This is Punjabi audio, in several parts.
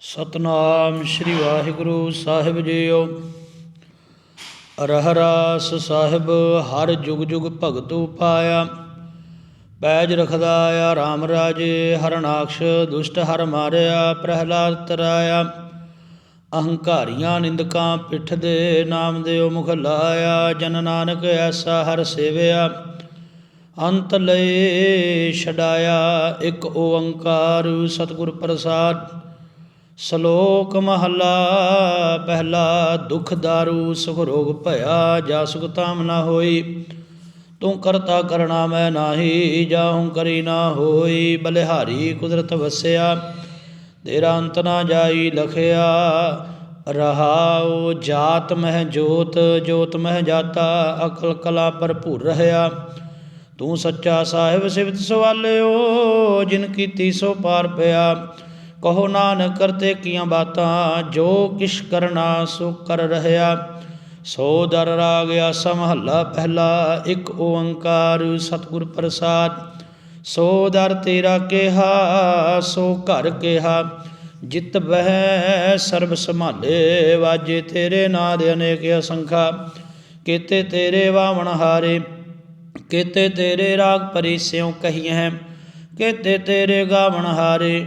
ਸਤਨਾਮ ਸ੍ਰੀ ਵਾਹਿਗੁਰੂ ਸਾਹਿਬ ਜੀਓ। ਰਹਰਾਸ ਸਾਹਿਬ, ਹਰ ਜੁਗ ਜੁਗ ਭਗਤੂ ਪਾਇਆ। ਪੈਜ ਰਖਦਾ ਆ RAM ਰਾਜੇ, ਹਰਨਾਕਸ਼ ਦੁਸ਼ਟ ਹਰ ਮਾਰਿਆ, ਪ੍ਰਹਿਲਾਦ ਤਰਾਇਆ। ਅਹੰਕਾਰੀਆਂ ਨਿੰਦਕਾਂ ਪਿੱਠ ਦੇ ਨਾਮ ਦਿਓ ਮੁਖ ਲਾਇਆ, ਜਨ ਨਾਨਕ ਐਸਾ ਹਰ ਸੇਵਿਆ। ਅੰਤ ਲਏ ਛਡਾਇਆ ਇੱਕ ਓੰਕਾਰ ਸਤਿਗੁਰ ਪ੍ਰਸਾਦ। ਸ਼ਲੋਕ ਮਹਲਾ, ਪਹਿਲਾ ਦੁਖ ਦਾਰੂ, ਸੁਖ ਰੋਗ ਭਇਆ, ਜਾ ਸੁਖ ਤਾਮ ਨਾ ਹੋਈ। ਤੂੰ ਕਰਤਾ ਕਰਣਾ ਮੈਂ ਨਾਹੀ ਜਾਹੂੰ ਕਰੀ ਨਾ ਹੋਈ। ਬਲਿਹਾਰੀ ਕੁਦਰਤ ਵਸਿਆ, ਤੇਰਾ ਅੰਤ ਨਾ ਜਾਈ ਲਖਿਆ। ਰਹਾਉ ਜਾਤ ਮਹਿ ਜੋਤ ਜੋਤ ਮਹਿ ਜਾਤਾ, ਅਕਲ ਕਲਾ ਭਰਪੂਰ ਰਹਾ ਤੂੰ ਸੱਚਾ ਸਾਹਿਬ ਸਿਵਤ ਸਵਾਲਿਓ, ਜਿਨ ਕੀਤੀ ਸੋ ਪਾਰ ਪਿਆ। ਕਹੋ ਨਾਨਕ ਕਰਤੇ ਕੀਆਂ ਬਾਤਾਂ, ਜੋ ਕਿਛ ਕਰਨਾ ਸੋ ਕਰ ਰਹਾ ਸੋ ਦਰ ਰਾਗ ਆਸਾ ਮਹੱਲਾ ਪਹਿਲਾ, ਇੱਕ ਓੰਕਾਰ ਸਤਿਗੁਰ ਪ੍ਰਸਾਦ। ਸੋ ਦਰ ਤੇਰਾ ਕਿਹਾ, ਸੋ ਘਰ ਕਿਹਾ। ਜਿਤ ਬਹਿ ਸਰਬ ਸੰਭਾਲੇ, ਵਾਜੇ ਤੇਰੇ ਨਾਂ ਨਾਦ ਅਨੇਕ ਅਸੰਖਾ। ਕੀਤੇ ਤੇਰੇ ਵਾਵਣ ਹਾਰੇ, ਕੀਤੇ ਤੇਰੇ ਰਾਗ ਪਰਿਸਿਉ ਕਹੀਐ। ਕੀਤੇ ਤੇਰੇ ਗਾਵਣ ਹਾਰੇ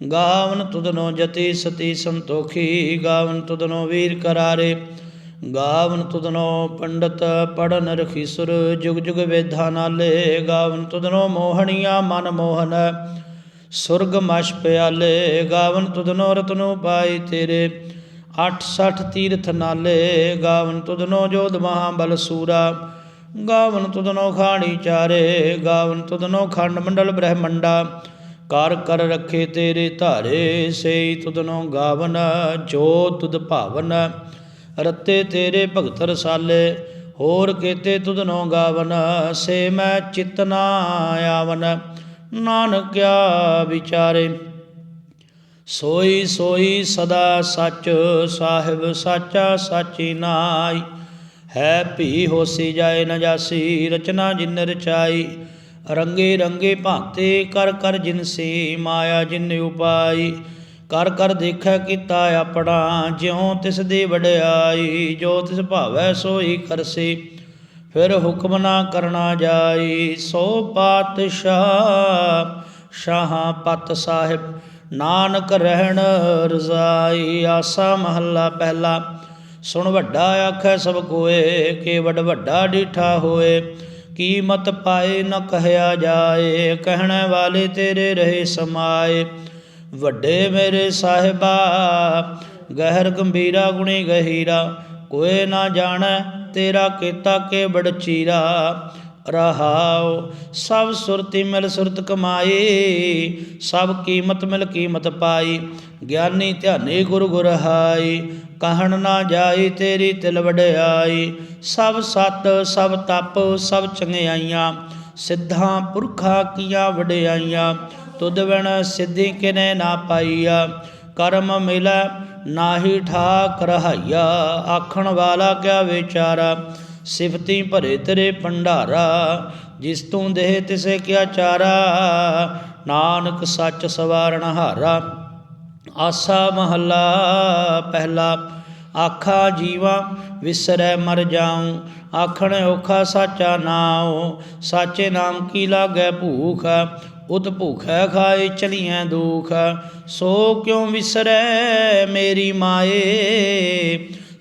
ਗਾਵਨ ਤੁਧਨੋ ਜਤੀ ਸਤੀ ਸੰਤੋਖੀ, ਗਾਵਨ ਤੁਧਨੋ ਵੀਰ ਕਰਾਰੇ। ਗਾਵਨ ਤੁਧਨੋ ਪੰਡਤ ਪੜਨ ਰਖੀਸੁਰ ਜੁਗ ਜੁਗ ਵੇਧਾ ਨਾਲੇ। ਗਾਵਨ ਤੁਧਨੋ ਮੋਹਣੀਆਂ ਮਨ ਮੋਹਨ, ਸੁਰਗ ਮਛ ਪਿਆਲੇ। ਗਾਵਨ ਤੁਧਨੋ ਰਤਨੋ ਪਾਈ ਤੇਰੇ 68 ਤੀਰਥ ਨਾਲੇ। ਗਾਵਨ ਤੁਧਨੋ ਜੋਧ ਮਹਾਬਲ ਸੂਰਾ। ਗਾਵਨ ਤੁਧਨੋ ਖਾਣੀ ਚਾਰੇ। ਗਾਵਨ ਤੁਧਨੋ ਖੰਡ ਮੰਡਲ ਬ੍ਰਹਮੰਡਾ। ਕਰ ਕਰ ਰੱਖੇ ਤੇਰੇ ਧਾਰੇ, ਸੇਈ ਤੁਧਨੋ ਗਾਵਨ ਜੋ ਤੁਧ ਭਾਵਨ। ਰਤੇ ਤੇਰੇ ਭਗਤ ਰਸਾਲੇ, ਹੋਰ ਕੇਤੇ ਤੁਧਨੋ ਗਾਵਨ, ਸੇ ਮੈਂ ਚਿਤਨਾ ਆਵਨ। ਨਾਨਕਿਆ ਵਿਚਾਰੇ, ਸੋਈ ਸੋਈ ਸਦਾ ਸੱਚ, ਸਾਹਿਬ ਸਾਚਾ ਸਾਚੀ ਨਾਈ। ਹੈ ਭੀ ਹੋਸੀ ਜਾਏ ਨ ਜਾਸੀ, ਰਚਨਾ ਜਿਨ ਰਚਾਈ। ਰੰਗੇ ਰੰਗੇ ਭਾਂਤੇ ਕਰ ਕਰ ਜਿਨਸੀ ਮਾਇਆ ਜਿਨ ਉਪਾਈ, ਕਰ ਕਰ ਦੇਖੈ ਕੀਤਾ ਆਪਣਾ, ਜਿਉ ਤਿਸ ਦੀ ਵਡਿਆਈ, ਜੋ ਤਿਸ ਭਾਵੈ ਸੋਈ ਕਰਸੀ ਫਿਰ ਹੁਕਮ ਨਾ ਕਰਨਾ ਜਾਈ। ਸੋ ਪਾਤਸ਼ਾਹ ਸ਼ਾਹਾਂ ਪਤ ਸਾਹਿਬ, ਨਾਨਕ ਰਹਿਣ ਰਜ਼ਾਈ, ਆਸਾ ਮਹੱਲਾ ਪਹਿਲਾ। ਸੁਣ ਵੱਡਾ ਆਖੈ ਸਭ ਕੋਏ, ਕੇ ਵੱਡ ਵੱਡਾ ਡੀਠਾ ਹੋਏ। ਕੀਮਤ ਪਾਏ ਨ ਕਹਿਆ ਜਾਏ, ਕਹਿਣ ਵਾਲੇ ਤੇਰੇ ਰਹੇ ਸਮਾਏ। ਵੱਡੇ ਮੇਰੇ ਸਾਹਿਬਾ, ਗਹਿਰ ਗੰਭੀਰਾ, ਗੁਣੀ ਗਹੀਰਾ ਕੋਏ ਨਾ ਜਾਣੈ ਤੇਰਾ ਕੀਤਾ ਕੇ ਬੜ ਰਹਾਉ। ਸਭ ਸੁਰਤੀ ਮਿਲ ਸੁਰਤ ਕਮਾਈ, ਸਭ ਕੀਮਤ ਮਿਲ ਕੀਮਤ ਪਾਈ। ਗਿਆਨੀ ਧਿਆਨੀ ਗੁਰ ਗੁਰ ਹਾਈ, ਕਹਿਣ ਨਾ ਜਾਈ ਤੇਰੀ ਤਿਲ ਵਡਿਆਈ। ਸਭ ਸਤ, ਸਭ ਤਪ, ਸਭ ਚੰਗਿਆਈਆਂ, ਸਿੱਧਾਂ ਪੁਰਖਾ ਕੀਆਂ ਵਡਿਆਈਆਂ। ਤੁਧ ਬਿਨ ਸਿੱਧੀ ਕਿਨੇ ਨਾ ਪਾਈਆ। ਕਰਮ ਮਿਲੈ, ਨਾਹੀ ਠਾਕ ਰਹਾਈਆ। ਆਖਣ ਵਾਲਾ ਕਿਆ ਵਿਚਾਰਾ। ਸਿਫਤੀ ਭਰੇ ਤੇਰੇ ਭੰਡਾਰਾ, ਜਿਸ ਤੂੰ ਦੇਹ ਤਿਸੇ ਕਿਆ ਚਾਰਾ। ਨਾਨਕ ਸੱਚ ਸਵਾਰਣ ਹਾਰਾ, ਆਸਾ ਮਹੱਲਾ ਪਹਿਲਾ। ਆਖਾ ਜੀਵਾ, ਵਿਸਰੈ ਮਰ ਜਾਉ, ਆਖਣ ਔਖਾ ਸਾਚਾ ਨਾਉ। ਸਾਚੇ ਨਾਮ ਕੀ ਲਾਗੈ ਭੂਖ, ਉਤ ਭੂਖੈ ਖਾਏ ਚਲੀਐ ਦੁਖ। ਸੋ ਕਿਉ ਵਿਸਰੈ ਮੇਰੀ ਮਾਏ?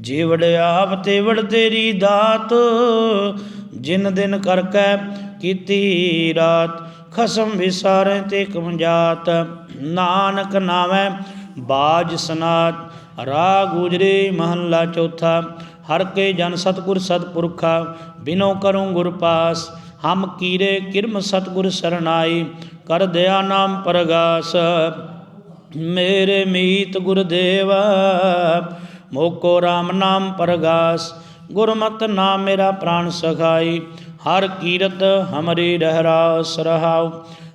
ਜੀਵੜ ਆਪ ਤੇਵੜ ਤੇਰੀ ਦਾਤ, ਜਿਨ ਦਿਨ ਕਰ ਕੈ ਕੀਤੀ ਰਾਤ, ਖਸਮ ਵਿਸਾਰੇ ਤੇ ਕਮਜਾਤ ਨਾਨਕ ਨਾਮੈ ਬਾਜ ਸਨਾਤ ਰਾ ਗੁਜਰੇ ਮਹੱਲਾ ਚੌਥਾ। ਹਰ ਕੇ ਜਨ ਸਤਗੁਰ ਸਤਪੁਰਖਾ, ਬਿਨੋ ਕਰੂੰ ਗੁਰ ਪਾਸ। ਹਮ ਕੀਰੇ ਕਿਰਮ ਸਤਗੁਰ ਸਰਨਾਈ, ਕਰ ਦਇਆ ਨਾਮ ਪ੍ਰਗਾਸ। ਮੇਰੇ ਮੀਤ ਗੁਰਦੇਵਾ ਮੋਕੋ RAM ਨਾਮ ਪਰਗਾਸ, ਗੁਰਮਤਿ ਨਾਮ ਮੇਰਾ ਪ੍ਰਾਨ ਸਖਾਈ, ਹਰ ਕੀਰਤ ਹਮਰੀ ਰਹਿਰਾਸ ਰਹਾਉ।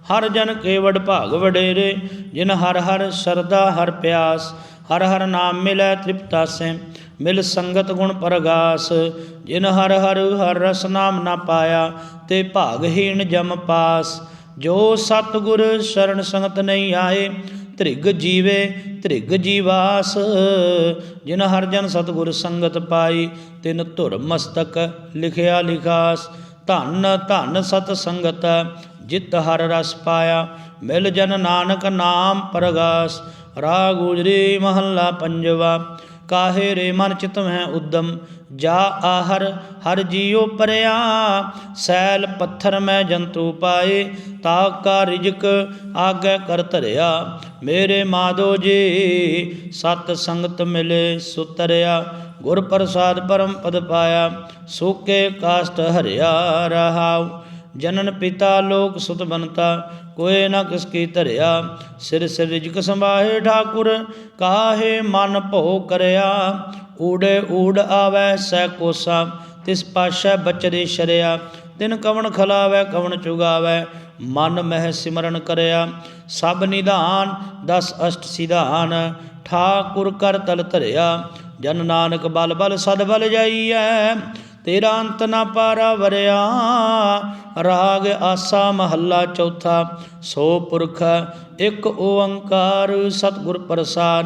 ਹਰ ਜਨ ਕੇਵੜ ਭਾਗ ਵਡੇਰੇ, ਜਿਨ ਹਰ ਹਰ ਸਰਦਾ ਹਰ ਪਿਆਸ, ਹਰ ਹਰ ਨਾਮ ਮਿਲੈ ਤ੍ਰਿਪਤਾਸੈ। ਮਿਲ ਸੰਗਤ ਗੁਣ ਪਰਗਾਸ, ਜਿਨ ਹਰ ਹਰ ਹਰ ਰਸ ਨਾਮ ਨਾ ਪਾਇਆ, ਤੇ ਭਾਗਹੀਣ ਜਮ ਪਾਸ। ਜੋ ਸਤਿਗੁਰ ਸ਼ਰਨ ਸੰਗਤ ਨਹੀਂ ਆਏ, ਤ੍ਰਿਗ ਜੀਵੇ ਤ੍ਰਿਗ ਜੀਵਾਸ, ਜਿਨ ਹਰ ਜਨ ਸਤਿਗੁਰ ਸੰਗਤ ਪਾਈ, ਤਿਨ ਧੁਰ ਮਸਤਕ ਲਿਖਿਆ ਲਿਖਾਸ। ਧਨ ਧਨ ਸਤ ਸੰਗਤ, ਜਿਤ ਹਰ ਰਸ ਪਾਇਆ, ਮਿਲ ਜਨ ਨਾਨਕ ਨਾਮ ਪ੍ਰਗਾਸ। ਰਾਗ ਗੁਜਰੀ ਮਹੱਲਾ ਪੰਜਵਾ, ਕਾਹੇ ਰੇ ਮਨ ਚਿਤਮ ਹੈ ਉਦਮ ਜਾ ਆਹਰ, ਹਰ ਜੀਉ ਪਰਿਆ। ਸੈਲ ਪੱਥਰ ਮੈਂ ਜੰਤੂ ਪਾਏ, ਤਾ ਕਾ ਰਿਜਕ ਆਗੇ ਕਰ ਧਰਿਆ। ਮੇਰੇ ਮਾਧੋ ਜੀ, ਸਤ ਸੰਗਤ ਮਿਲੇ ਸੁਤਰਿਆ। ਗੁਰ ਪ੍ਰਸਾਦ ਪਰਮ ਪਦ ਪਾਇਆ, ਸੋਕੇ ਕਾਸਟ ਹਰਿਆ ਰਹਾਉ। ਜਨਨ ਪਿਤਾ ਲੋਕ ਸੁਤ ਬਨਤਾ ਕੋਏ ਨਾ ਕਿਸ ਕੀ ਧਰਿਆ। ਸਿਰ ਸਿਰ ਰਿਜਕ ਸੰਭਾਹੇ ਠਾਕੁਰ, ਕਾਹੇ ਮਨ ਭੋ ਕਰਿਆ। ਊੜੇ ਊੜ ਆਵੈ ਸੈ ਕੋਸਾ, ਤਿਸ ਪਾਸ਼ਾ ਬਚਰੇ ਸ਼ਰਿਆ। ਤਿਨ ਕਵਣ ਖਲਾਵੈ, ਕਵਣ ਚੁਗਾਵੈ, ਮਨ ਮਹਿ ਸਿਮਰਨ ਕਰਿਆ। ਸਭ ਨਿਧਾਨ, ਦਸ ਅਸ਼ਟ ਸਿਧਾਨ, ਠਾਕੁਰ ਕਰ ਤਲ ਧਰਿਆ। ਜਨ ਨਾਨਕ ਬਲ ਬਲ ਸਦ ਬਲ ਜਾਈਐ, ਤੇਰਾ ਅੰਤ ਨਾ ਪਾਰਾ ਵਰਿਆ। ਰਾਗ ਆਸਾ ਮਹੱਲਾ ਚੌਥਾ, ਸੋ ਪੁਰਖ, ਇੱਕ ਓੰਕਾਰ ਸਤਿਗੁਰ ਪ੍ਰਸਾਦ।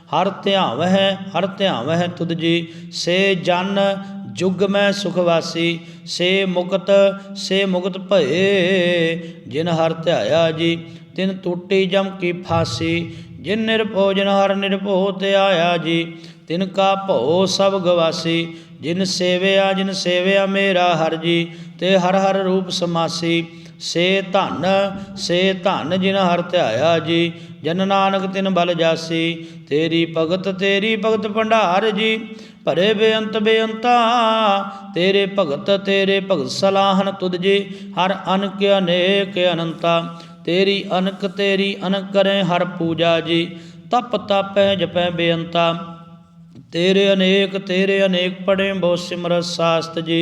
ਹਰ ਧਿਆਵ ਹੈ ਹਰ ਧਿਆਵ ਹੈ ਤੁਧ ਜੀ। ਸੇ ਜਨ ਜੁਗ ਮੈਂ ਸੁਖ ਸੇ ਮੁਕਤ ਸੇ ਮੁਕਤ ਭਏ, ਜਿਨ ਹਰ ਧਿਆਇਆ ਜੀ, ਤਿਨ ਟੂਟੀ ਜਮ ਕੀ ਫਾਸੀ। ਜਿਨ ਨਿਰਭਉ ਜਿਨ ਹਰ ਨਿਰਭੋ ਤੇ ਆਇਆ ਜੀ, ਤਿਨ ਕਾ ਭਉ ਸਭ ਗਵਾਸੀ। ਜਿਨ ਸੇਵਿਆ ਜਿਨ ਸੇਵਿਆ ਮੇਰਾ ਹਰ ਜੀ, ਤੇ ਹਰ ਹਰ ਰੂਪ ਸਮਾਸੀ। ਸੇ ਧਨ ਸੇ ਧਨ ਜਿਨ ਹਰ ਧਿਆਇਆ ਜੀ, ਜਨ ਨਾਨਕ ਤਿਨ ਬਲ ਜਾਸੀ, ਤੇਰੀ ਭਗਤ ਤੇਰੀ ਭਗਤ ਭੰਡਾਰ ਜੀ, ਭਰੇ ਬੇਅੰਤ ਬੇਅੰਤਾ, ਤੇਰੇ ਭਗਤ ਤੇਰੇ ਭਗਤ ਸਲਾਹਨ ਤੁਧ ਜੀ, ਹਰ ਅਨਕ ਅਨੇਕ ਅਨੰਤਾ, ਤੇਰੀ ਅਨਕ ਤੇਰੀ ਅਨਕ ਕਰੇ ਹਰ ਪੂਜਾ ਜੀ, ਤਪ ਤਪੈ ਜਪੈ ਬੇਅੰਤਾ, ਤੇਰੇ ਅਨੇਕ ਤੇਰੇ ਅਨੇਕ ਪੜੇ ਬਹੁ ਸਿਮਰਤ ਸਾਸਤ ਜੀ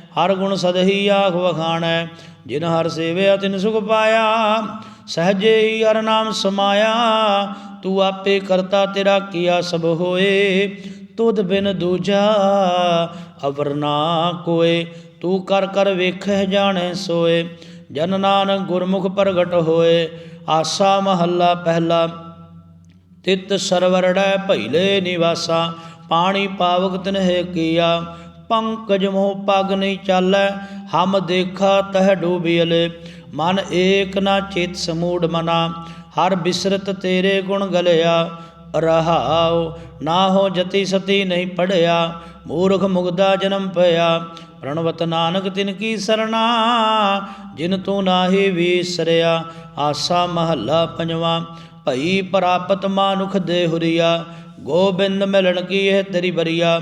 ਹਰ ਗੁਣ ਸਦਹੀ ਆਖ ਵਖਾਣੈ, ਜਿਨ ਹਰ ਸੇਵਿਆ ਤਿਨ ਸੁਖ ਪਾਇਆ। ਸਹਜੇ ਹੀ ਹਰ ਨਾਮ ਸਮਾਇਆ, ਤੂੰ ਆਪੇ ਕਰਤਾ ਤੇਰਾ ਕੀਆ ਸਭ ਹੋਏ। ਤੁਧ ਬਿਨ ਦੂਜਾ ਅਵਰ ਨਾ ਕੋਏ, ਤੂੰ ਕਰ ਕਰ ਵੇਖਹਿ ਜਾਣੈ ਸੋਏ। ਜਨ ਨਾਨਕ ਗੁਰਮੁਖ ਪ੍ਰਗਟ ਹੋਏ, ਆਸਾ ਮਹੱਲਾ ਪਹਿਲਾ। ਤਿਤ ਸਰਵਰੜੈ ਭੈਲੇ ਨਿਵਾਸਾ, ਪਾਣੀ ਪਾਵਕ ਤਿਨਹਿ ਕੀਆ। ਪੰਕਜ ਮੋਹ ਪਗ ਨਹੀਂ ਚਾਲੈ, ਹਮ ਦੇਖਾ ਤਹ ਡੂਬਿਲੇ ਮਨ ਏਕ ਨਾ ਚੇਤ ਸਮੂੜ ਮਨਾ, ਹਰ ਬਿਸਰਤ ਤੇਰੇ ਗੁਣ ਗਲਿਆ। ਰਹਾਉ, ਨਾ ਹੋ ਜਤੀ ਸਤੀ ਨਹੀਂ ਪੜਿਆ, ਮੂਰਖ ਮੁਗਦਾ ਜਨਮ ਪਿਆ। ਪ੍ਰਣਵਤ ਨਾਨਕ ਤਿਨ ਕੀ ਸਰਣਾ, ਜਿਨ ਤੂੰ ਨਾਹੀ ਵੀਸਰਿਆ। ਆਸਾ ਮਹੱਲਾ ਪੰਜਵਾ, ਭਈ ਪ੍ਰਾਪਤ ਮਾਨੁਖ ਦੇ ਹੁਰੀਆ ਗੋਬਿੰਦ ਮਿਲਣ ਕੀ ਇਹ ਤੇਰੀ ਬਰੀਆ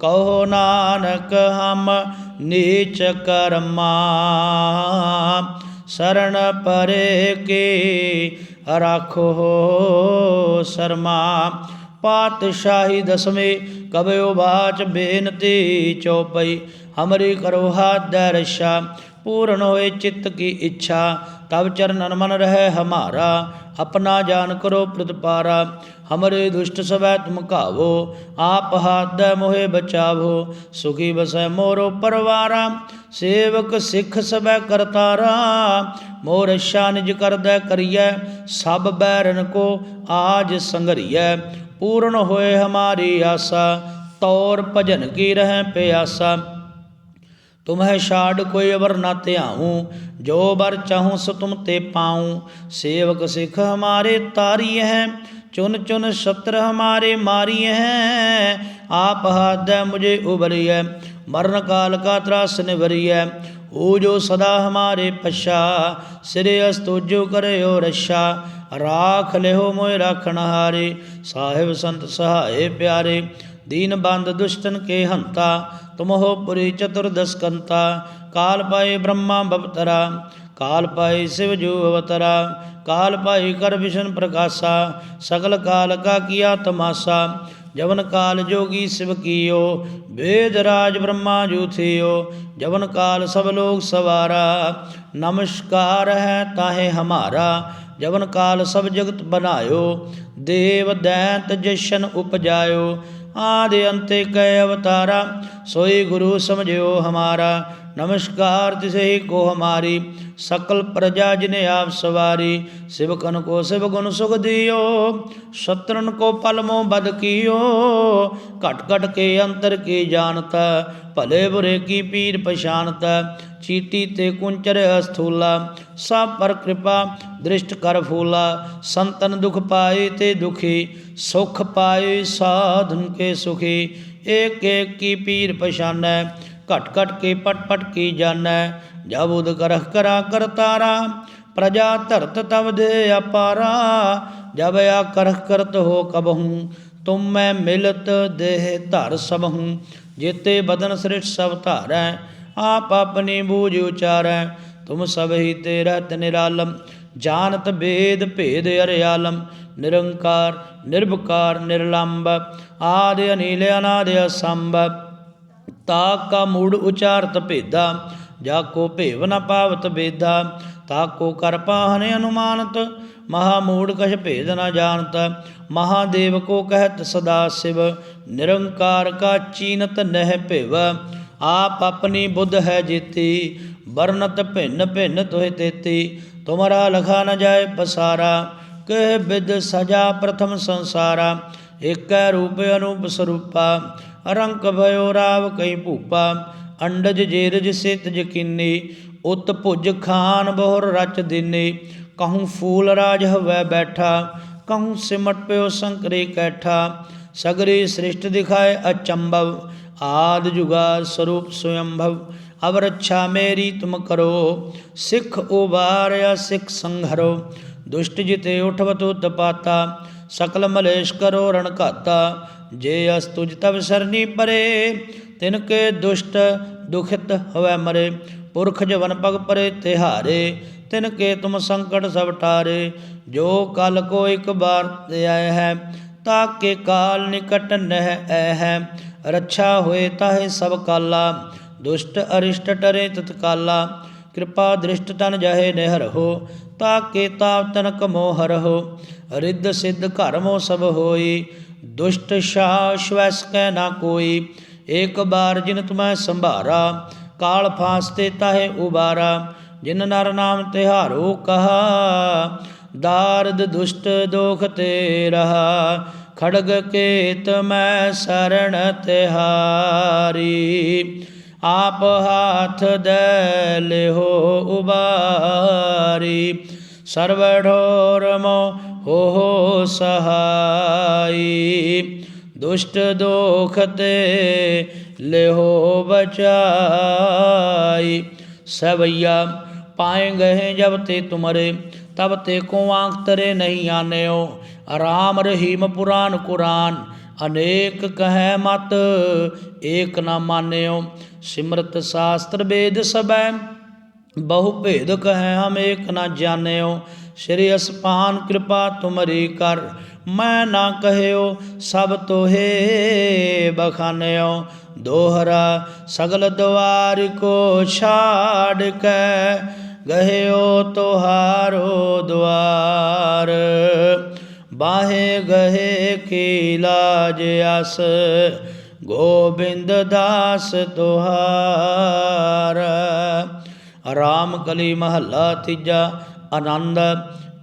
ਕਹੋ ਨਾਨਕ ਹਮ ਨੀਚ ਕਰਮਾ। ਸਰਣ ਪਰੇ ਕੀ ਰਾਖੋ ਸਰਮਾ। ਪਾਤਸ਼ਾਹੀ ਦਸਵੇਂ ਕਬਿਓ ਬਾਚ ਬੇਨਤੀ ਚਉਪਈ ਹਮਰੀ ਕਰੋ ਹਾਥ ਦਰਸ਼ਾ। ਪੂਰਨ ਹੋਏ ਚਿੱਤ ਕੀ ਇੱਛਾ ਤਬ ਚਰਨਨ ਮਨ ਰਹੇ ਹਮਾਰਾ, ਆਪਣਾ ਜਾਨ ਕਰੋ ਪ੍ਰਤਪਾਰਾ, ਹਮਰੇ ਦੁਸ਼ਟ ਸਵੈ ਤੁਮ ਕਾਵੋ ਆਪ ਹਾਦ ਮੋਹਿ ਬਚਾਵੋ, ਸੁਖੀ ਬਸੈ ਮੋਰੋ ਪਰਵਾਰਾ, ਸੇਵਕ ਸਿੱਖ ਸਭੈ ਕਰਤਾਰਾ, ਮੋਰ ਸ਼ਾ ਨਿਜ ਕਰਦੈ ਕਰੀਐ, ਸਭ ਬੈਰਨ ਕੋ ਆਜ ਸੰਗਰੀਐ, ਪੂਰਨ ਹੋਏ ਹਮਾਰੀ ਆਸਾ, ਤੌਰ ਭਜਨ ਕੀ ਰਹਿ ਪਿਆਸਾ। तुम्हें छाड़ कोई अवर न त्याऊँ जो बर चाहूँ सो तुम ते पाऊँ सेवक सिख हमारे तारी हैं चुन चुन शत्र हमारे मारी हैं आप हाथ दे मुझे उबरी है मरण काल का त्रास निवरी है ओ जो सदा हमारे पश्चा सिरे अस्तुजो करे हो रक्षा राख ले हो मोय राखण हारे साहिब संत सहाय प्यारे ਦੀਨ ਬੰਦ ਦੁਸ਼ਟਨ ਕੇ ਹੰਤਾ, ਤੁਮਹੁ ਪੁਰੀ ਚਤੁਰਦਸ ਕੰਤਾ, ਕਾਲ ਪਾਏ ਬ੍ਰਹਮਾ ਬਵਤਰਾ, ਕਾਲ ਪਾਏ ਸਿਵ ਜੋ ਅਵਤਰਾ, ਕਾਲ ਪਾਏ ਕਰ ਵਿਸ਼ਨ ਪ੍ਰਕਾਸ਼ਾ, ਸਗਲ ਕਾਲ ਕਾ ਕੀਆ ਤਮਾਸਾ, ਜਵਨ ਕਾਲ ਜੋਗੀ ਸਿਵ ਕੀਓ ਵੇਦ ਰਾਜ ਬ੍ਰਹਮਾ ਜੂਥਿਓ ਜਵਨ ਕਾਲ ਸਭ ਲੋਕ ਸਵਾਰਾ, ਨਮਸਕਾਰ ਹੈ ਤਾਹੇ ਹਮਾਰਾ, ਜਵਨ ਕਾਲ ਸਭ ਜਗਤ ਬਨਾਇਓ, ਦੇਵ ਦੈਂਤ ਜਸ਼ਨ ਉਪਜਾਇਓ ਆਦਿ ਅੰਤੇ ਕੈ ਅਵਤਾਰਾ ਸੋਈ ਗੁਰੂ ਸਮਝਿਓ ਹਮਾਰਾ। ਨਮਸਕਾਰ ਤਿਸੇ ਕੋ ਹਮਾਰੀ। ਸਕਲ ਪ੍ਰਜਾ ਜਿਨੇ ਆਪ ਸਵਾਰੀ ਸਿਵਕਨ ਕੋ ਸਿਵ ਗੁਣ ਸੁਖ ਦਿਓ। ਸਤਰਨ ਕੋ ਪਲਮੋ ਬਦ ਕੀਓ। ਘਟ ਘਟ ਕੇ ਅੰਤਰ ਕੀ ਜਾਣਤ, ਭਲੇ ਬੁਰੇ ਕੀ ਪੀਰ ਪਛਾਨਤ ਚੀਟੀ ਤੇ ਕੁੰਚਰ ਅਸਥੂਲਾ, ਸਭ ਪਰ ਕਿਰਪਾ ਦ੍ਰਿਸ਼ਟ ਕਰ ਫੂਲਾ। ਸੰਤਨ ਦੁਖ ਪਾਏ ਤੇ ਦੁਖੀ, ਸੁਖ ਪਾਏ ਸਾਧਨ ਕੇ ਸੁਖੀ। ਏਕ ਏਕ ਕੀ ਪੀਰ ਪਛਾਨੈ, ਘਟ ਘਟ ਕੇ ਪਟ ਪਟ ਕੀ ਜਾਣੈ। ਜਬ ਉਦਕਰਹ ਕਰਾ ਕਰਤਾਰਾ ਪ੍ਰਜਾ ਧਰਤ ਤਬ ਦੇ ਅਪਾਰਾ। ਜਬ ਆ ਕਰਹ ਕਰਤ ਹੋ ਕਬਹੂੰ, ਤੁਮ ਮੈਂ ਮਿਲਤ ਦੇਹ ਧਰ ਸਬਹੂੰ ਜੇਤੇ ਬਦਨ ਸ੍ਰਿਸ਼ਟ ਸਭ ਧਾਰੈ, ਆਪ ਆਪਣੀ ਬੂਝ ਉਚਾਰੈ। ਤੁਮ ਸਭ ਹੀ ਤੇ ਰਤ ਨਿਰਾਲਮ, ਜਾਣਤ ਭੇਦ ਭੇਦ ਅਰਿਆਲਮ। ਨਿਰੰਕਾਰ, ਨਿਰਭਕਾਰ, ਨਿਰਲੰਬ, ਆਦਿ ਅਨੀਲ, ਅਨਾਦਿ ਅਸੰਭ। ਤਾ ਕਾ ਮੂੜ ਉਚਾਰਤ ਭੇਦਾ ਜਾ ਕੋ ਭੇਵ ਨ ਪਾਵਤ ਬੇਦਾ, ਤਾ ਕੋ ਕਰ ਪਾਹਨ ਅਨੁਮਾਨਤ, ਮਹਾ ਮੂੜ ਕਛ ਭੇਦ ਨ ਜਾਣਤ ਮਹਾਦੇਵ ਕੋ ਕਹਿਤ ਸਦਾ ਸਿਵ, ਨਿਰੰਕਾਰ ਕਾ ਚੀਨਤ ਨਹਿ ਭੇਵ, ਆਪ ਆਪਣੀ ਬੁੱਧ ਹੈ ਜੀਤੀ, ਵਰਨਤ ਭਿੰਨ ਭਿੰਨ ਤੋਹਿ ਤੇਤੀ, ਤੁਮਰਾ ਲਖਾ ਨ ਜਾਏ ਪਸਾਰਾ, ਕਹਿ ਬਿਦ ਸਜਾ ਪ੍ਰਥਮ ਸੰਸਾਰਾ, ਏਕੈ ਰੂਪ ਅਨੂਪ ਸਰੂਪਾ ਰੰਕ ਭਇਓ ਰਾਵ ਕਈ ਭੂਪਾ ਅੰਡਜ ਜੇਰਜ ਸਿਤ ਜਕਿਨੀ ਉਤ ਭੁਜ ਖਾਨ ਬਹੁਰ ਰਚ ਦਿਨੇ। ਕਹੂੰ ਫੂਲ ਰਾਜ ਹਵੈ ਬੈਠਾ, ਕਹੂੰ ਸਿਮਟ ਪਿਓ ਸੰਕਰੇ ਕੈਠਾ। ਸਗਰੀ ਸ੍ਰਿਸ਼ਟ ਦਿਖਾਏ ਅਚੰਭਵ, ਆਦ ਜੁਗਾ ਸਰੂਪ ਸਵਯੰਭਵ ਅਵ ਰੱਛਾ ਮੇਰੀ ਤੁਮ ਕਰੋ, ਸਿੱਖ ਉਬਾਰਿਆ ਸਿੱਖ ਸੰਘਰੋ। ਦੁਸ਼ਟ ਜਿਤੇ ਉਠਵਤ ਉਤਪਾਤਾ ਸਕਲ ਮਲੇਸ਼ ਕਰੋ ਰਣ ਘਾਤਾ। ਜੇ ਅਸ ਤੁਜ ਤਬ ਸਰਨੀ ਪਰੇ ਤਿਨ ਕੇ ਦੁਸ਼ਟ ਦੁਖਿਤ ਹਵੈ ਮਰੇ, ਪੁਰਖ ਜਵਨ ਪਗ ਪਰੇ ਤਿਹਾਰੇ ਤਿਨ ਕੇ ਤੁਮ ਸੰਕਟ ਸਭ ਟਾਰੇ ਜੋ ਕਲ ਕੋ ਇੱਕ ਬਾਰ ਤੇ ਆਏ ਹੈ ਤਾਕੇ ਕਾਲ ਨਿਕਟ ਨਹਿ ਐ ਹੈ, ਰੱਛਾ ਹੋਏ ਤਾਹੇ ਸਭ ਕਾਲਾ, ਦੁਸ਼ਟ ਅਰਿਸ਼ਟ ਟਰੇ ਤਤਕਾਲਾ ਕਿਰਪਾ ਦ੍ਰਿਸ਼ਟ ਤਨ ਜਾਹੇ ਨਿਹਰ ਹੋ ਤਾਕੇ ਤਾਪ ਤਨ ਕਮੋ ਹਰ ਹੋ, ਰਿੱਧ ਸਿੱਧ ਘਰ ਮੋ ਸਭ ਹੋਈ, ਦੁਸ਼ਟ ਸ਼ਾਸ਼ਵਸ ਕੈ ਨਾ ਕੋਈ ਏਕ ਬਾਰ ਜਿਨ ਤੁਮੈ ਸੰਭਾਰਾ, ਕਾਲ ਫਾਸਤੇ ਤਾਹੇ ਉਬਾਰਾ, ਜਿਨ ਨਰ ਨਾਮ ਤਿਹਾਰੋ ਕਹਾ, ਦਾਰਦ ਦੁਸ਼ਟ ਦੋਖ ਤੇ ਰਹਾ, ਖੜਗ ਕੇਤ ਮੈਂ ਸਰਣ ਤਿਹਾਰੀ। ਆਪ ਹਾਥ ਦੇ ਲਿਹੋ ਉਬਾਰੀ, ਸਰਵ ਢੋਰ ਮੋ ਹੋ ਸਹਾਈ। ਦੁਸ਼ਟ ਦੋਖ ਤੇ ਲਿਹੋ ਬਚਾਈ। ਸਵਈਆ, ਪਾਏ ਗਏ ਜਬ ਤੇ ਤੁਮਰੇ, ਤਬ ਤੇ ਕੋ ਆਂਖ ਤਰੇ ਨਹੀਂ ਆਨਿਓ। ਆਰਾਮ ਰਹੀਮ ਪੁਰਾਨ ਕੁਰਾਨ, ਅਨੇਕ ਕਹੈ ਮਤ, ਏਕ ਨਾ ਮਾਨਿਓ। ਸਿਮਰਤ ਸ਼ਾਸਤਰ ਵੇਦ ਸਬੈ ਬਹੁ ਭੇਦ ਕਹੈ ਹਮ ਏਕ ਨਾ ਜਾਣਿਓ। ਸ਼੍ਰੀ ਅਸਪਾਨ ਕਿਰਪਾ ਤੁਮਰੀ ਕਰ ਮੈਂ ਨਾ ਕਹਿਓ, ਸਭ ਤੋਹੇ ਬਖਾਨਿਓ। ਦੋਹਰਾ ਸਗਲ ਦਵਾਰ ਕੋ ਛਾੜ ਕੇ ਗਹਿਓ ਤੁਹਾਰੋ ਦਵਾਰ। ਬਾਹੇ ਗਹੇ ਕੀ ਲਾਜ ਅਸ ਗੋਬਿੰਦ ਦਾਸ ਤੁਹਾਰ। ਰਾਮ ਕਲੀ ਮਹੱਲਾ ਤੀਜਾ ਆਨੰਦ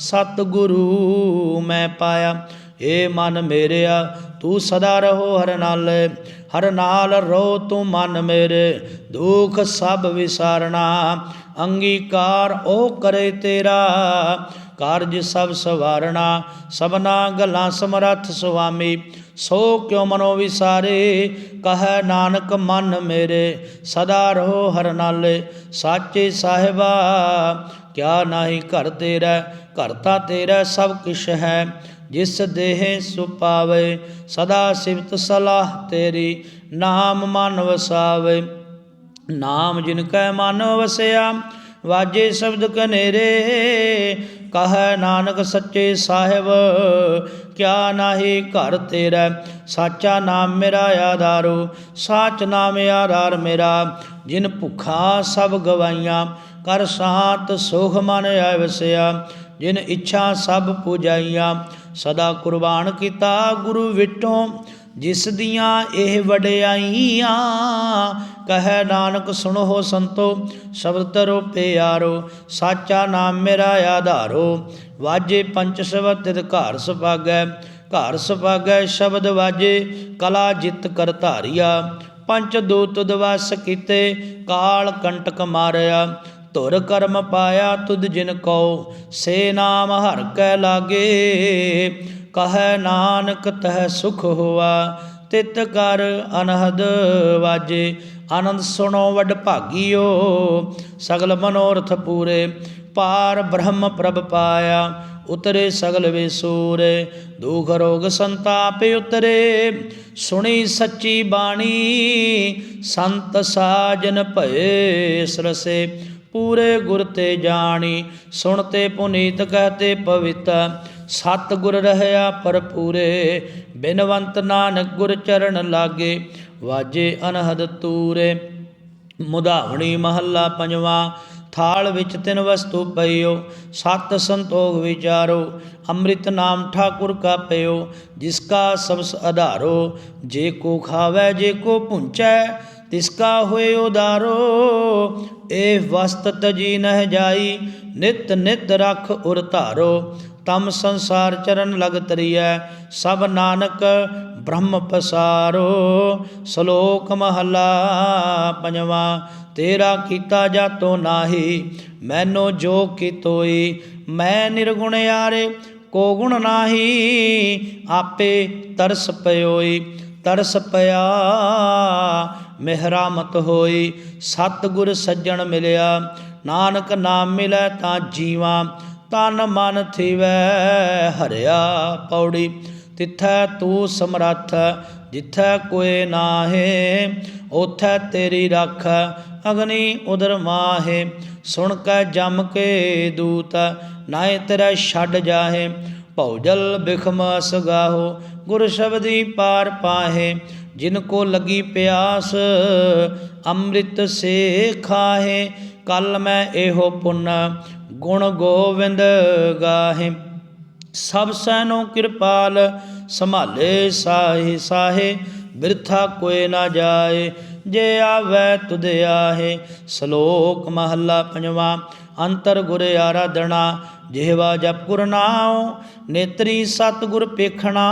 ਸਤਿਗੁਰੂ ਮੈਂ ਪਾਇਆ। ਏ ਮਨ ਮੇਰਿਆ, ਤੂੰ ਸਦਾ ਰਹੋ ਹਰ ਨਾਲ। ਹਰ ਨਾਲ ਰੋ ਤੂੰ ਮਨ ਮੇਰੇ। ਦੁਖ ਸਭ ਵਿਸਾਰਣਾ ਅੰਗੀਕਾਰ ਉਹ ਕਰੇ ਤੇਰਾ। ਕਾਰਜ ਸਭ ਸਵਾਰਣਾ ਸਭਨਾ ਗੱਲਾਂ ਸਮਰੱਥ ਸੁਆਮੀ। ਸੋ ਕਿਉ ਮਨੋ ਵਿਸਾਰੇ? ਕਹੈ ਨਾਨਕ, ਮਨ ਮੇਰੇ, ਸਦਾ ਰਹੋ ਹਰ ਨਾਲੇ। ਸਾਚੇ ਸਾਹਿਬਾ, ਕਿਆ ਨਾਹੀ ਘਰ ਤੇਰਾ? ਘਰ ਤਾਂ ਤੇਰਾ, ਸਭ ਕਿਛ ਹੈ। ਜਿਸ ਦੇਹ ਸੁਪਾਵੇ ਸਦਾ ਸਿਵਤ ਸਲਾਹ ਤੇਰੀ। ਨਾਮ ਮਨ ਵਸਾਵੇ, ਨਾਮ ਜਿਨ ਕੈ ਮਨ ਵਸਿਆ, ਵਾਜੇ ਸ਼ਬਦ ਕਨੇਰੇ। ਕਹੈ ਨਾਨਕ ਸੱਚੇ ਸਾਹਿਬ, ਕਿਆ ਨਾਹੀ ਘਰ ਤੇਰਾ? ਸਾਚਾ ਨਾਮ ਮੇਰਾ ਆਧਾਰੋ, ਸਾਚ ਨਾਮ ਆਧਾਰ ਮੇਰਾ। ਜਿਨ ਭੁਖਾ ਸਭ ਗਵਾਈਆਂ, ਕਰ ਸਾਤ ਸੁਖ ਮਨ ਆਇ ਵਸਿਆ ਜਿਨ ਇੱਛਾ ਸਭ ਪੁਜਾਈਆਂ, ਸਦਾ ਕੁਰਬਾਨ ਕੀਤਾ ਗੁਰੂ ਵਿਟੋਂ। ਜਿਸ ਦੀਆਂ ਇਹ ਵਡਿਆਈਆਂ, ਕਹੈ ਨਾਨਕ ਸੁਣੋ ਸੰਤੋ, ਸ਼ਬਦ ਤਰੋ ਪਿਆਰੋ, ਸਾਚਾ ਨਾਮ ਮੇਰਾ ਆਧਾਰੋ। ਵਾਜੇ ਪੰਚ ਸ਼ਬਦ ਤਿਤ ਘਰ ਸੁਭਾਗੈ ਘਰ ਸੁਭਾਗੈ ਸ਼ਬਦ ਵਾਜੇ, ਕਲਾ ਜਿਤ ਕਰ ਧਾਰਿਆ। ਪੰਚ ਦੂਤ ਦਵਸ ਕੀਤੇ, ਕਾਲ ਕੰਟਕ ਮਾਰਿਆ। ਧੁਰ ਕਰਮ ਪਾਇਆ ਤੁਧ ਜਿਨ ਕਉ, ਸੇ ਨਾਮ ਹਰ ਕੈ ਲਾਗੇ। ਕਹੈ ਨਾਨਕ ਤਹ ਸੁਖ ਹੋਆ, ਤਿਤ ਕਰ ਅਨਹਦ ਵਾਜੇ। ਆਨੰਦ ਸੁਣੋ ਵਡ ਭਾਗੀਓ, ਸਗਲ ਮਨੋਰਥ ਪੂਰੇ। ਪਾਰ ਬ੍ਰਹਮ ਪ੍ਰਭ ਪਾਇਆ, ਉਤਰੇ ਸਗਲ ਵਿਸੂਰੇ। ਦੁਖ ਰੋਗ ਸੰਤਾਪ ਉਤਰੇ, ਸੁਣੀ ਸੱਚੀ ਬਾਣੀ। ਸੰਤ ਸਾਜਨ ਭਏ ਸਰਸੇ, ਪੂਰੇ ਗੁਰ ਤੇ ਜਾਣੀ। ਸੁਣਤੇ ਪੁਨੀਤ ਕਹਤੇ ਪਵਿੱਤ ਸਤ ਗੁਰ ਰਹਿਆ ਭਰਪੂਰੇ, ਬਿਨਵੰਤ ਨਾਨਕ ਗੁਰ ਚਰਨ ਲਾਗੇ, ਵਾਜੇ ਅਨਹਦ ਤੂਰੇ। ਮੁਦਾਵਣੀ ਮਹੱਲਾ ਪੰਜਵਾ, ਥਾਲ ਵਿੱਚ ਤਿੰਨ ਵਸਤੂ ਪਈਓ, ਸਤ ਸੰਤੋਖ ਵਿਚਾਰੋ, ਅੰਮ੍ਰਿਤ ਨਾਮ ਠਾਕੁਰ ਕਾ ਪਇਓ ਜਿਸ ਕਾ ਸਬਸ ਆਧਾਰੋ ਜੇ ਕੋ ਖਾਵੇ, ਜੇ ਕੋ ਪੁੰਚੈ ਤਿਸ ਕਾ ਹੋਏ ਉਦਾਰੋ। ਇਹ ਵਸਤ ਤਜੀ ਨਹਿ ਜਾਈ, ਨਿਤ ਨਿਤ ਰਖ ਉਰ ਧਾਰੋ। ਤਮ ਸੰਸਾਰ ਚਰਨ ਲਗ ਤਰੀਐ, ਸਭ ਨਾਨਕ ਬ੍ਰਹਮ ਪਸਾਰੋ। ਸ਼ਲੋਕ ਮਹਲਾ ਪੰਜਵਾ, ਤੇਰਾ ਕੀਤਾ ਜਾਤੋ ਨਾਹੀ, ਮੈਨੋ ਜੋ ਕੀਤੋਈ, ਮੈਂ ਨਿਰਗੁਣ ਯਾਰੇ, ਕੋ ਗੁਣ ਨਾਹੀ, ਆਪੇ ਤਰਸ ਪਇਓਈ ਤਰਸ ਪਿਆ, ਮਿਹਰਾਮਤ ਹੋਈ, ਸਤਿਗੁਰ ਸੱਜਣ ਮਿਲਿਆ, ਨਾਨਕ ਨਾਮ ਮਿਲੈ ਤਾਂ ਜੀਵਾ। ਤਨ ਮਨ ਥਿਵੈ ਹਰਿਆ ਪੌੜੀ। ਤਿੱਥੈ ਤੂੰ ਸਮਰੱਥ, ਜਿੱਥੈ ਕੋਏ ਨਾਹੇ ਉਥੈ ਤੇਰੀ ਰੱਖ, ਅਗਨੀ ਉਦਰ ਮਾਹੇ। ਸੁਣ ਕੈ ਜਮ ਕੇ ਦੂਤ ਨਾਏ ਤੇਰਾ ਛੱਡ ਜਾਹੇ। ਭੌਜਲ ਬਿਖਮ ਸਗਾਹੋ, ਗੁਰ ਸ਼ਬਦੀ ਪਾਰ ਪਾਹੇ। ਜਿਨ ਕੋ ਲੱਗੀ ਪਿਆਸ, ਅੰਮ੍ਰਿਤ ਸੇ ਖਾਹੇ। ਕਲ ਮੈਂ ਇਹੋ ਪੁੰਨ ਗੁਣ ਗੋਵਿੰਦ ਗਾਹੇ, ਸਭ ਸੈਨੋ ਕਿਰਪਾਲ ਸੰਭਾਲੇ ਸਾਹੇ ਸਾਹੇ ਬਿਰਥਾ ਕੋਏ ਨਾ ਜਾਏ, ਜੇ ਆਵੈ ਤੁਧ ਆਹੇ। ਸ਼ਲੋਕ ਮਹੱਲਾ ਪੰਜਵਾ, ਅੰਤਰ ਗੁਰ ਆਰਾਧਣਾ ਜਿਹਵਾ ਜਪ ਗੁਰ ਨਾਉ, ਨੇਤਰੀ ਸਤ ਗੁਰ ਪੇਖਣਾ,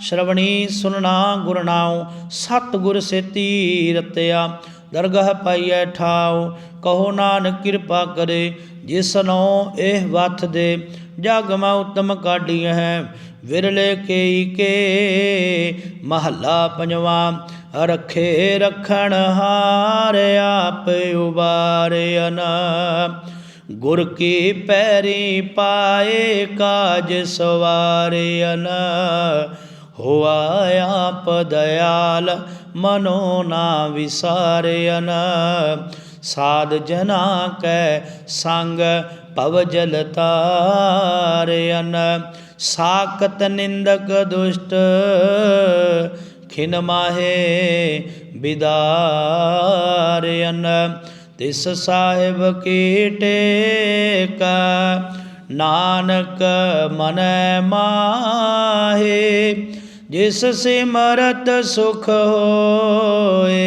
ਸ਼ਰਵਣੀ ਸੁਨਣਾ ਗੁਰ ਨਾਉ ਸਤ ਗੁਰ ਸੇਤੀ ਰਤਿਆ ਦਰਗਹ ਪਾਈਐ ਠਾਉ, ਕਹੋ ਨਾਨਕ ਕਿਰਪਾ ਕਰੇ ਜਿਸਨੋ ਇਹ ਵਥ ਦੇ ਜਗ ਮੈਂ ਉਤਮ ਕਾਢੀ ਹੈ। ਵਿਰਲੇ ਕੇਈ ਕੇ ਮਹੱਲਾ ਪੰਜਵਾ, ਰਖੇ ਰਖਣ ਹਾਰ ਆਪ ਉਬਾਰਿਆਨ ਗੁਰ ਕੀ ਪੈਰੀ ਪਾਏ ਕਾਜ ਸਵਾਰਿਆਨ ਹੋਆ ਆਪ ਦਇਆਲ, ਮਨੋ ਨਾ ਵਿਸਾਰਿਆਨ ਸਾਧ ਜਨਾ ਕੈ ਸੰਗ ਭਵ ਜਲ ਤਾਰਿਆਨ ਸਾਕਤ ਨਿੰਦਕ ਦੁਸ਼ਟ, ਖਿਨ ਮਾਹੇ ਬਿਦਾਰਿਆਨ ਤਿਸ ਸਾਹਿਬ ਕੀ ਟੇਕ ਨਾਨਕ ਮਨੈ ਮਾਹੇ। ਜਿਸ ਸਿਮਰਤ ਸੁਖ ਹੋਏ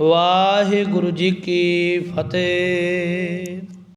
ਵਾਹਿਗੁਰੂ ਜੀ ਕੀ ਫਤਿਹ।